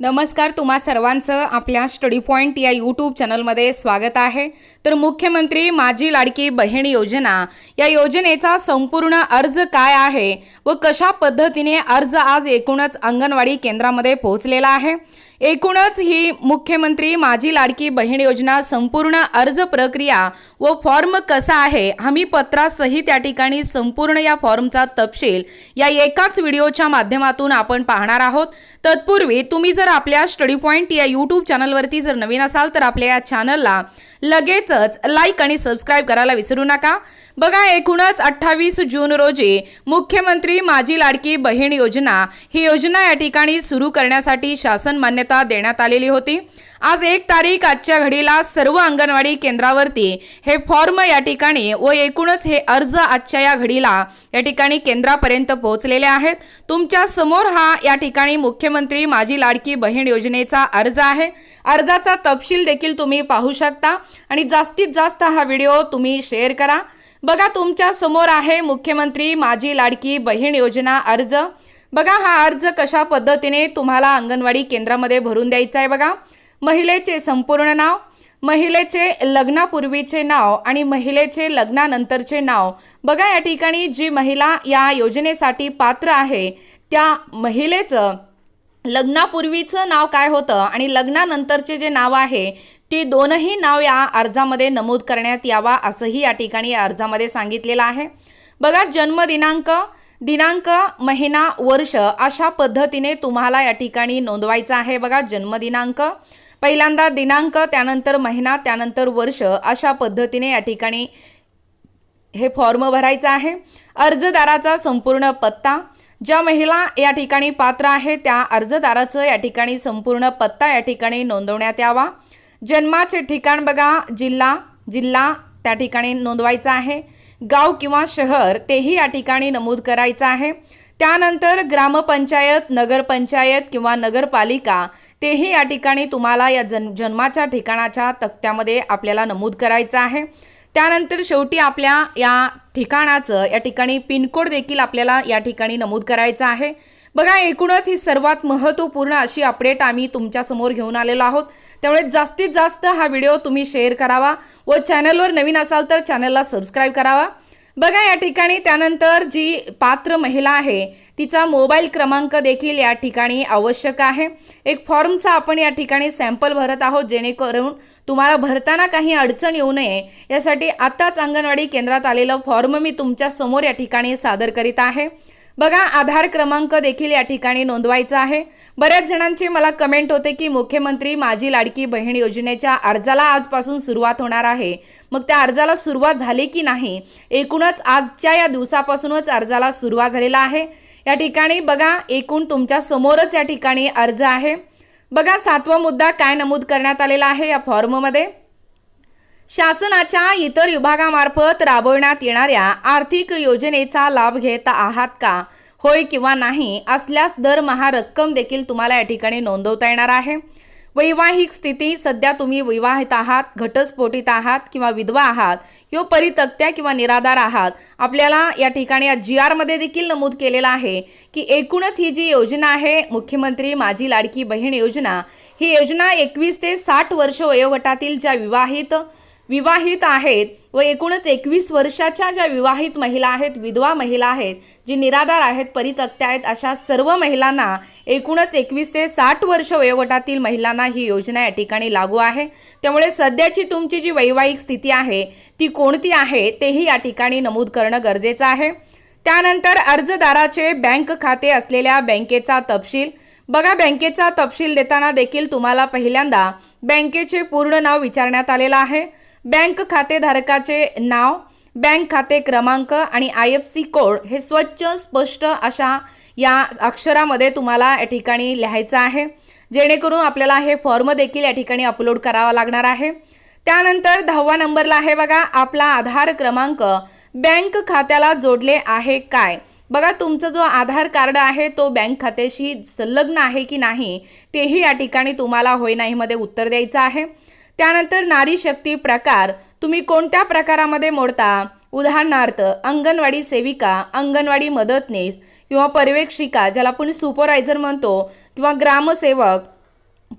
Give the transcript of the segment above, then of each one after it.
नमस्कार तुम्हा सर्वांचं आपल्या स्टडी पॉईंट या यूट्यूब चॅनलमध्ये स्वागत आहे. तर मुख्यमंत्री माझी लाडकी बहीण योजना या योजनेचा संपूर्ण अर्ज काय आहे व कशा पद्धतीने अर्ज आज एकूणच अंगणवाडी केंद्रामध्ये पोहोचलेला आहे? एकूणच ही मुख्यमंत्री माझी लाडकी बहीण योजना संपूर्ण अर्ज प्रक्रिया व फॉर्म कसा आहे हमी पत्रासहित त्या ठिकाणी संपूर्ण या फॉर्मचा तपशील या एकाच व्हिडिओच्या माध्यमातून आपण पाहणार आहोत. तत्पूर्वी तुम्ही जर आपल्या स्टडी पॉईंट या यूट्यूब चॅनलवरती जर नवीन असाल तर आपल्या या चॅनलला लगेचच लाईक आणि सबस्क्राईब करायला विसरू नका. बघा एकूणच अठ्ठावीस जून रोजी मुख्यमंत्री माझी लाडकी बहीण योजना ही योजना या ठिकाणी सुरू करण्यासाठी शासन मान्यता देण्यात आलेली होती. आज एक तारीख आजच्या घडीला सर्व अंगणवाडी केंद्रावरती हे फॉर्म या ठिकाणी व एकूणच हे अर्ज आजच्या या घडीला या ठिकाणी केंद्रापर्यंत पोहोचलेले आहेत. तुमच्यासमोर हा या ठिकाणी मुख्यमंत्री माझी लाडकी बहीण योजनेचा अर्ज आहे. अर्जाचा तपशील देखील तुम्ही पाहू शकता आणि जास्तीत जास्त हा व्हिडिओ तुम्ही शेअर करा. बघा तुमच्यासमोर आहे मुख्यमंत्री माझी लाडकी बहीण योजना अर्ज. बघा हा अर्ज कशा पद्धतीने तुम्हाला अंगणवाडी केंद्रामध्ये भरून द्यायचा आहे बघा. महिलेचे संपूर्ण नाव महिलेचे लग्नापूर्वीचे नाव आणि महिलेचे लग्नानंतरचे नाव. बघा या ठिकाणी जी महिला या योजनेसाठी पात्र आहे त्या महिलेचं लग्नापूर्वीचं नाव काय होतं आणि लग्नानंतरचे जे नाव आहे ती दोनही नाव या अर्जामध्ये नमूद करण्यात यावा असंही या ठिकाणी अर्जामध्ये सांगितलेलं आहे. बघा जन्मदिनांक दिनांक महिना वर्ष अशा पद्धतीने तुम्हाला या ठिकाणी नोंदवायचं आहे. बघा जन्मदिनांक पहिल्यांदा दिनांक त्यानंतर महिना त्यानंतर वर्ष अशा पद्धतीने या ठिकाणी हे फॉर्म भरायचं आहे. अर्जदाराचा संपूर्ण पत्ता ज्या महिला या ठिकाणी पात्र आहे त्या अर्जदाराचं या ठिकाणी संपूर्ण पत्ता या ठिकाणी नोंदवण्यात यावा. जन्माचे ठिकाण बघा जिल्हा जिल्हा त्या ठिकाणी नोंदवायचा आहे. गाव किंवा शहर तेही या ठिकाणी नमूद करायचं आहे. त्यानंतर ग्रामपंचायत नगरपंचायत किंवा नगरपालिका तेही या ठिकाणी तुम्हाला या जन जन्माच्या ठिकाणाच्या तक्त्यामध्ये आपल्याला नमूद करायचं आहे. त्यानंतर शेवटी आपल्या या ठिकाणाचं या ठिकाणी पिनकोड देखील आपल्याला या ठिकाणी नमूद करायचं आहे. बघा एकूणच ही सर्वात महत्त्वपूर्ण अशी अपडेट आम्ही तुमच्यासमोर घेऊन आलेलो आहोत. त्यामुळे जास्तीत जास्त हा व्हिडिओ तुम्ही शेअर करावा व चॅनलवर नवीन असाल तर चॅनलला सबस्क्राईब करावा. बघा या ठिकाणी त्यानंतर जी पात्र महिला आहे तिचा मोबाईल क्रमांक देखील या ठिकाणी आवश्यक आहे. एक फॉर्मचा आपण या ठिकाणी सॅम्पल भरत आहोत जेणेकरून तुम्हाला भरताना काही अडचण येऊ नये. यासाठी आताच अंगणवाडी केंद्रात आलेलं फॉर्म मी तुमच्यासमोर या ठिकाणी सादर करीत आहे. बघा आधार क्रमांक देखील या ठिकाणी नोंदवायचा आहे. बऱ्याच जणांची मला कमेंट होते की मुख्यमंत्री माझी लाडकी बहीण योजनेच्या अर्जाला आजपासून सुरुवात होणार आहे. मग त्या अर्जाला सुरुवात झाली की नाही? एकूणच आजच्या या दिवसापासूनच अर्जाला सुरुवात झालेला आहे. या ठिकाणी बघा एकूण तुमच्या समोरच या ठिकाणी अर्ज आहे. बघा सातवा मुद्दा काय नमूद करण्यात आलेला आहे या फॉर्ममध्ये शासनाच्या इतर विभागामार्फत राबवण्यात येणाऱ्या आर्थिक योजनेचा लाभ घेत आहात का? होय किंवा नाही? असल्यास दरमहा रक्कम देखील तुम्हाला या ठिकाणी नोंदवता येणार आहे. वैवाहिक स्थिती सध्या तुम्ही विवाहित आहात घटस्फोटित आहात किंवा विधवा आहात किंवा परितक्त्या किंवा निराधार आहात आपल्याला या ठिकाणी या जी आरमध्ये देखील नमूद केलेलं आहे की एकूणच ही जी योजना आहे मुख्यमंत्री माझी लाडकी बहीण योजना ही योजना एकवीस ते साठ वर्ष वयोगटातील ज्या विवाहित विवाहित आहेत व एकूणच एकवीस वर्षाच्या ज्या विवाहित महिला आहेत विधवा महिला आहेत जी निराधार आहेत परितक्त्या आहेत अशा सर्व महिलांना एकूणच एकवीस ते साठ वर्ष वयोगटातील महिलांना ही योजना या ठिकाणी लागू आहे. त्यामुळे सध्याची तुमची जी वैवाहिक स्थिती आहे ती कोणती आहे तेही या ठिकाणी नमूद करणं गरजेचं आहे. त्यानंतर अर्जदाराचे बँक खाते असलेल्या बँकेचा तपशील. बघा बँकेचा तपशील देताना देखील तुम्हाला पहिल्यांदा बँकेचे पूर्ण नाव विचारण्यात आलेलं आहे. बँक खातेधारकाचे नाव बँक खाते क्रमांक आणि आय एफ सी कोड हे स्वच्छ स्पष्ट अशा या अक्षरामध्ये तुम्हाला या ठिकाणी लिहायचं आहे. जेणेकरून आपल्याला हे फॉर्म देखील या ठिकाणी अपलोड करावा लागणार आहे. त्यानंतर दहावा नंबरला आहे बघा आपला आधार क्रमांक. बँक खात्याला जोडले आहे काय? बघा तुमचं जो आधार कार्ड आहे तो बँक खात्याशी संलग्न आहे की नाही तेही या ठिकाणी तुम्हाला होय नाहीमध्ये उत्तर द्यायचं आहे. त्यानंतर नारी शक्ती प्रकार. तुम्ही कोणत्या प्रकारामध्ये मोडता? उदाहरणार्थ अंगणवाडी सेविका अंगणवाडी मदतनीस किंवा पर्यवेक्षिका ज्याला आपण सुपरवायझर म्हणतो किंवा ग्रामसेवक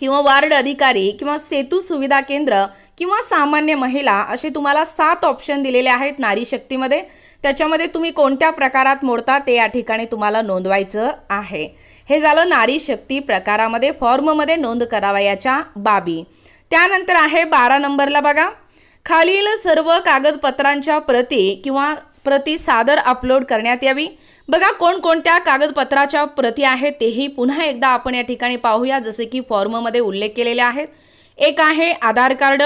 किंवा वार्ड अधिकारी किंवा सेतू सुविधा केंद्र किंवा सामान्य महिला असे तुम्हाला सात ऑप्शन दिलेले आहेत नारी शक्तीमध्ये. त्याच्यामध्ये तुम्ही कोणत्या प्रकारात मोडता ते या ठिकाणी तुम्हाला नोंदवायचं आहे. हे झालं नारी शक्ती प्रकारामध्ये फॉर्ममध्ये नोंद करावयाच्या बाबी. त्यानंतर आहे बारा नंबरला बघा. खालील सर्व कागदपत्रांच्या प्रती किंवा प्रती सादर अपलोड करण्यात यावी. बघा कोणकोणत्या कागदपत्राच्या प्रती आहेत तेही पुन्हा एकदा आपण या ठिकाणी पाहूया जसे की फॉर्ममध्ये उल्लेख केलेले आहेत. एक आहे आधार कार्ड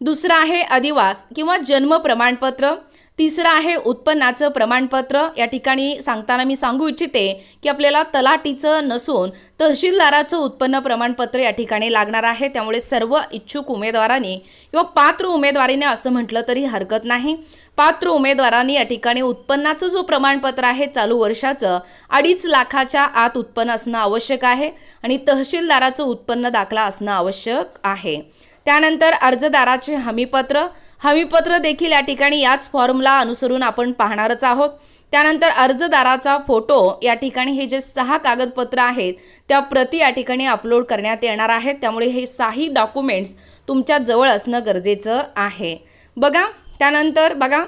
दुसरं आहे अधिवास किंवा जन्म प्रमाणपत्र तिसरं आहे उत्पन्नाचं प्रमाणपत्र. या ठिकाणी सांगताना मी सांगू इच्छिते की आपल्याला तलाटीचं नसून तहसीलदाराचं उत्पन्न प्रमाणपत्र या ठिकाणी लागणार आहे. त्यामुळे सर्व इच्छुक उमेदवारांनी किंवा पात्र उमेदवारीने असं म्हटलं तरी हरकत नाही. पात्र उमेदवारांनी या ठिकाणी उत्पन्नाचं जो प्रमाणपत्र आहे चालू वर्षाचं अडीच लाखाच्या आत उत्पन्न असणं आवश्यक आहे आणि तहसीलदाराचं उत्पन्न दाखला असणं आवश्यक आहे. त्यानंतर अर्जदाराचे हमीपत्र हमीपत्र देखील या ठिकाणी याच फॉर्मला अनुसरून आपण पाहणारच आहोत. त्यानंतर अर्जदाराचा फोटो या ठिकाणी हे जे सहा कागदपत्र आहेत त्या प्रती या ठिकाणी अपलोड करण्यात येणार आहेत. त्यामुळे हे साही डॉक्युमेंट्स तुमच्या जवळ असणं गरजेचं आहे. बघा त्यानंतर बघा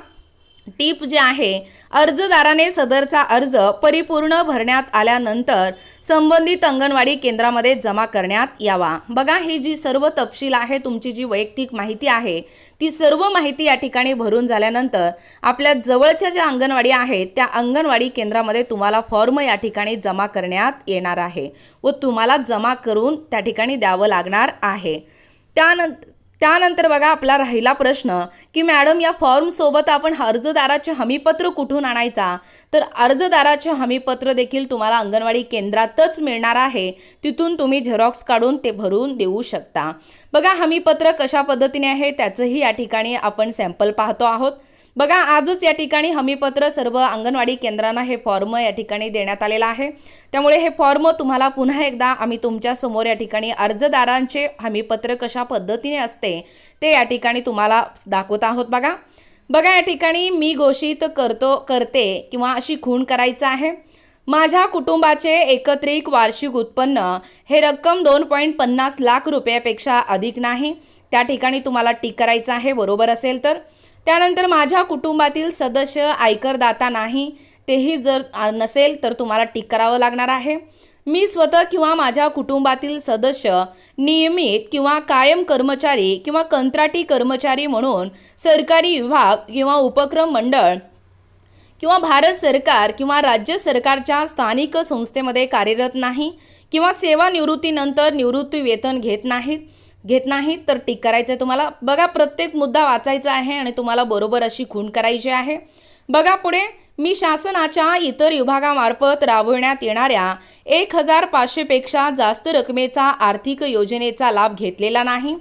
टीप जे आहे अर्जदाराने सदरचा अर्ज परिपूर्ण भरण्यात आल्यानंतर संबंधित अंगणवाडी केंद्रामध्ये जमा करण्यात यावा. बघा ही जी सर्व तपशील आहे तुमची जी वैयक्तिक माहिती आहे ती सर्व माहिती या ठिकाणी भरून झाल्यानंतर आपल्या जवळच्या ज्या अंगणवाडी आहेत त्या अंगणवाडी केंद्रामध्ये तुम्हाला फॉर्म या ठिकाणी जमा करण्यात येणार आहे व तुम्हाला जमा करून त्या ठिकाणी द्यावं लागणार आहे. त्यानंतर त्यानंतर बघा आपला राहिला प्रश्न की मॅडम या फॉर्मसोबत आपण अर्जदाराचे हमीपत्र कुठून आणायचा? तर अर्जदाराचे हमीपत्र देखील तुम्हाला अंगणवाडी केंद्रातच मिळणार आहे. तिथून तुम्ही झेरॉक्स काढून ते भरून देऊ शकता. बघा हमीपत्र कशा पद्धतीने आहे त्याचंही या ठिकाणी आपण सॅम्पल पाहतो आहोत. बघा आजच या ठिकाणी हमीपत्र सर्व अंगणवाडी केंद्रांना हे फॉर्म या ठिकाणी देण्यात आलेला आहे. त्यामुळे हे फॉर्म तुम्हाला पुन्हा एकदा आम्ही तुमच्यासमोर या ठिकाणी अर्जदारांचे हमीपत्र कशा पद्धतीने असते ते या ठिकाणी तुम्हाला दाखवत आहोत बघा. बघा या ठिकाणी मी घोषित करतो करते किंवा अशी खूण करायचं आहे. माझ्या कुटुंबाचे एकत्रित वार्षिक उत्पन्न हे रक्कम दोन पॉईंट पन्नास लाख रुपयापेक्षा अधिक नाही. त्या ठिकाणी तुम्हाला टिक करायचं आहे बरोबर असेल तर. त्यानंतर माझ्या कुटुंबातील सदस्य आयकरदाता नाही तेही जर नसेल तर तुम्हाला टिक करावं लागणार आहे. मी स्वतः किंवा माझ्या कुटुंबातील सदस्य नियमित किंवा कायम कर्मचारी किंवा कंत्राटी कर्मचारी म्हणून सरकारी विभाग किंवा उपक्रम मंडळ किंवा भारत सरकार किंवा राज्य सरकारच्या स्थानिक संस्थेमध्ये कार्यरत नाही किंवा सेवानिवृत्तीनंतर निवृत्ती वेतन घेत नाहीत घेत नाहीत तर टिक करायचं आहे तुम्हाला. बघा प्रत्येक मुद्दा वाचायचा आहे आणि तुम्हाला बरोबर अशी खूण करायची आहे. बघा पुढे मी शासनाच्या इतर विभागामार्फत राबविण्यात येणाऱ्या एक हजार पाचशेपेक्षा जास्त रकमेचा आर्थिक योजनेचा लाभ घेतलेला नाही.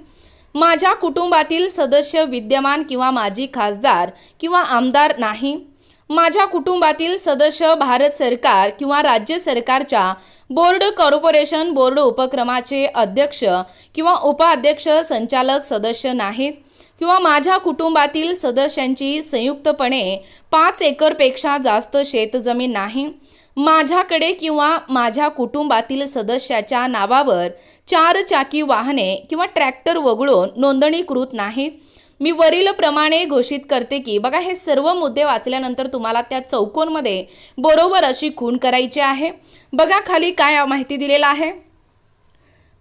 माझ्या कुटुंबातील सदस्य विद्यमान किंवा माजी खासदार किंवा आमदार नाही. माझ्या कुटुंबातील सदस्य भारत सरकार किंवा राज्य सरकारच्या बोर्ड कॉर्पोरेशन बोर्ड उपक्रमाचे अध्यक्ष किंवा उपाध्यक्ष संचालक सदस्य नाहीत किंवा माझ्या कुटुंबातील सदस्यांची संयुक्तपणे पाच एकरपेक्षा जास्त शेतजमीन नाही. माझ्याकडे किंवा माझ्या कुटुंबातील सदस्याच्या नावावर चार चाकी वाहने किंवा ट्रॅक्टर वगळून नोंदणीकृत नाहीत. मी वरील प्रमाणे घोषित करते की बघा हे सर्व मुद्दे वाचल्यानंतर तुम्हाला त्या चौकोनमध्ये बरोबर अशी खूण करायची आहे. बघा खाली काय माहिती दिलेलं आहे.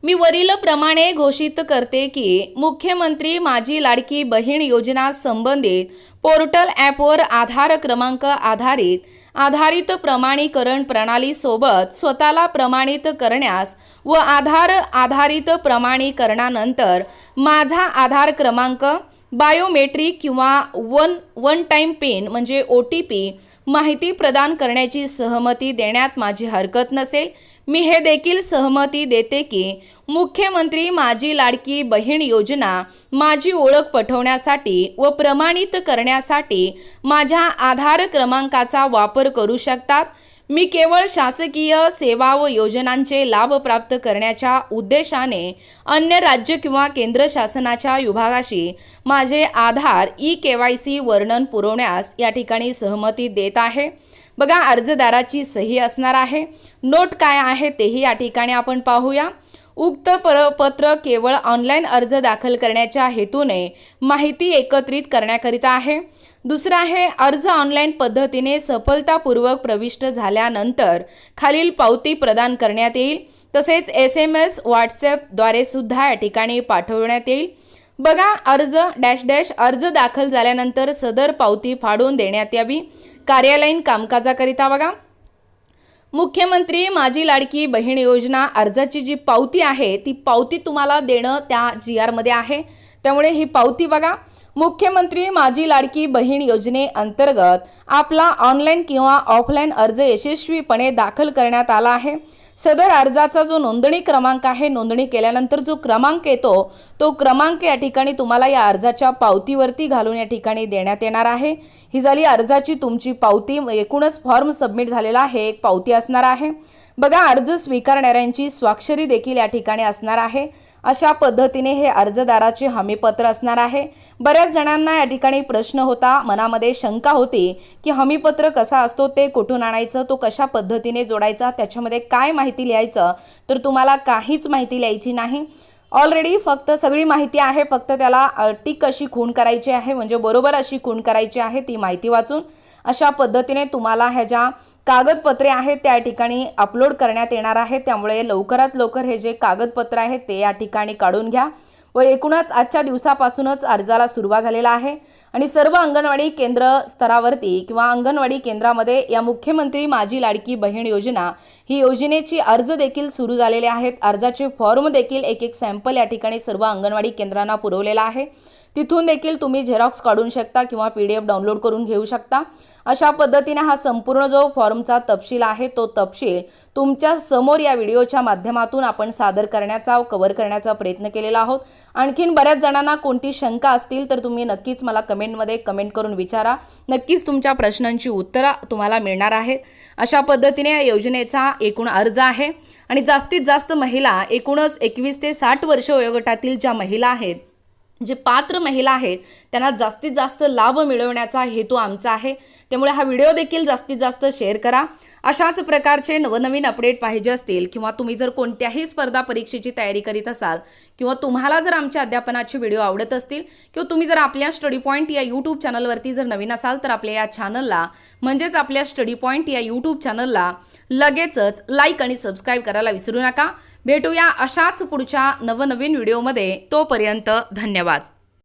मी वरील प्रमाणे घोषित करते की मुख्यमंत्री माझी लाडकी बहीण योजना संबंधित पोर्टल ॲपवर आधार क्रमांक आधारित आधारित प्रमाणीकरण प्रणालीसोबत स्वतःला प्रमाणित करण्यास व आधार आधारित प्रमाणीकरणानंतर माझा आधार क्रमांक बायोमेट्रिक किंवा वन वन टाईम पिन म्हणजे ओ टी पी माहिती प्रदान करण्याची सहमती देण्यात माझी हरकत नसेल. मी हे देखील सहमती देते की मुख्यमंत्री माझी लाडकी बहीण योजना माझी ओळख पठवण्यासाठी व प्रमाणित करण्यासाठी माझ्या आधार क्रमांकाचा वापर करू शकतात. मी केवळ शासकीय सेवा व योजनांचे लाभ प्राप्त करण्याच्या उद्देशाने अन्य राज्य किंवा केंद्र शासनाच्या विभागाशी माझे Aadhaar E K Y C वर्णन पुरवण्यास या ठिकाणी सहमती देत आहे. बघा अर्जदाराची सही असणार आहे. नोट काय आहे तेही या ठिकाणी आपण पाहूया. उक्त पत्र केवळ ऑनलाईन अर्ज दाखल करण्याच्या हेतूने माहिती एकत्रित करण्याकरिता आहे. दुसरं आहे अर्ज ऑनलाईन पद्धतीने सफलतापूर्वक प्रविष्ट झाल्यानंतर खालील पावती प्रदान करण्यात येईल. तसेच एस एम एस व्हॉट्सॲपद्वारे सुद्धा या ठिकाणी पाठवण्यात येईल. बघा अर्ज डॅश डॅश अर्ज दाखल झाल्यानंतर सदर पावती फाडून देण्यात यावी. कार्यालयीन कामकाजाकरिता बघा. मुख्यमंत्री माझी लाडकी बहीण योजना अर्जाची जी पावती आहे ती पावती तुम्हाला देणं त्या जी आरमध्ये आहे. त्यामुळे ही पावती बघा. मुख्यमंत्री माझी लाडकी बहीण योजनेअंतर्गत आपला ऑनलाईन किंवा ऑफलाईन अर्ज यशस्वीपणे दाखल करण्यात आला आहे. सदर अर्जाचा जो नोंदणी क्रमांक आहे नोंदणी केल्यानंतर जो क्रमांक येतो तो क्रमांक या ठिकाणी तुम्हाला या अर्जाच्या पावतीवरती घालून या ठिकाणी देण्यात येणार आहे. ही झाली अर्जाची तुमची पावती एकूणच फॉर्म सबमिट झालेला आहे एक पावती असणार आहे. बघा अर्ज स्वीकारणाऱ्यांची स्वाक्षरी देखील या ठिकाणी असणार आहे. अशा पद्धतीने हे अर्जदाराचे हमीपत्र असणार आहे. बऱ्याच जणांना या ठिकाणी प्रश्न होता मनामध्ये शंका होती की हमीपत्र कसा असतो ते कुठून आणायचं तो कशा पद्धतीने जोडायचा त्याच्यामध्ये काय माहिती लिहायचं तर तुम्हाला काहीच माहिती लिहायची नाही. ऑलरेडी फक्त सगळी माहिती आहे फक्त त्याला टिक अशी खूण करायची आहे म्हणजे बरोबर अशी खूण करायची आहे ती माहिती वाचून. अशा पद्धतीने तुम्हाला ह्या ज्या कागदपत्रे आहेत त्या ठिकाणी अपलोड करण्यात येणार आहे त्यामुळे लवकरात लवकर हे जे कागदपत्र आहेत ते या ठिकाणी काढून घ्या. व एकूणच आजच्या दिवसापासूनच अर्जाला सुरुवात झालेला आहे. आणि सर्व अंगणवाडी केंद्र स्तरावरती किंवा अंगणवाडी केंद्रामध्ये या मुख्यमंत्री माझी लाडकी बहीण योजना ही योजनेची अर्ज देखील सुरू झालेले आहेत. अर्जाचे फॉर्म देखील एक एक सॅम्पल या ठिकाणी सर्व अंगणवाडी केंद्रांना पुरवलेला आहे. तिथून देखील तुम्ही झेरॉक्स काढून शकता किंवा पी डी एफ डाउनलोड करून घेऊ शकता. अशा पद्धतीने हा संपूर्ण जो फॉर्मचा तपशील आहे तो तपशील तुमच्यासमोर या व्हिडिओच्या माध्यमातून आपण सादर करण्याचा कव्हर करण्याचा प्रयत्न केलेला आहोत. आणखीन बऱ्याच जणांना कोणती शंका असतील तर तुम्ही नक्कीच मला कमेंटमध्ये कमेंट करून विचारा. नक्कीच तुमच्या प्रश्नांची उत्तरं तुम्हाला मिळणार आहेत. अशा पद्धतीने या योजनेचा एकूण अर्ज आहे. आणि जास्तीत जास्त महिला एकूणच एकवीस ते साठ वर्ष वयोगटातील ज्या महिला आहेत जे पात्र महिला आहेत त्यांना जास्तीत जास्त लाभ मिळवण्याचा हेतू आमचा आहे. त्यामुळे हा व्हिडिओ देखील जास्तीत जास्त शेअर करा. अशाच प्रकारचे नवनवीन अपडेट पाहिजे असतील किंवा तुम्ही जर कोणत्याही स्पर्धा परीक्षेची तयारी करीत असाल किंवा तुम्हाला जर आमच्या अध्यापनाचे व्हिडिओ आवडत असतील किंवा तुम्ही जर आपल्या स्टडी पॉईंट या यूट्यूब चॅनलवरती जर नवीन असाल तर आपल्या या चॅनलला म्हणजेच आपल्या स्टडी पॉईंट या यूट्यूब चॅनलला लगेचच लाईक आणि सबस्क्राईब करायला विसरू नका. भेटूया अशाच पुढच्या नवनवीन व्हिडिओमध्ये. तोपर्यंत धन्यवाद.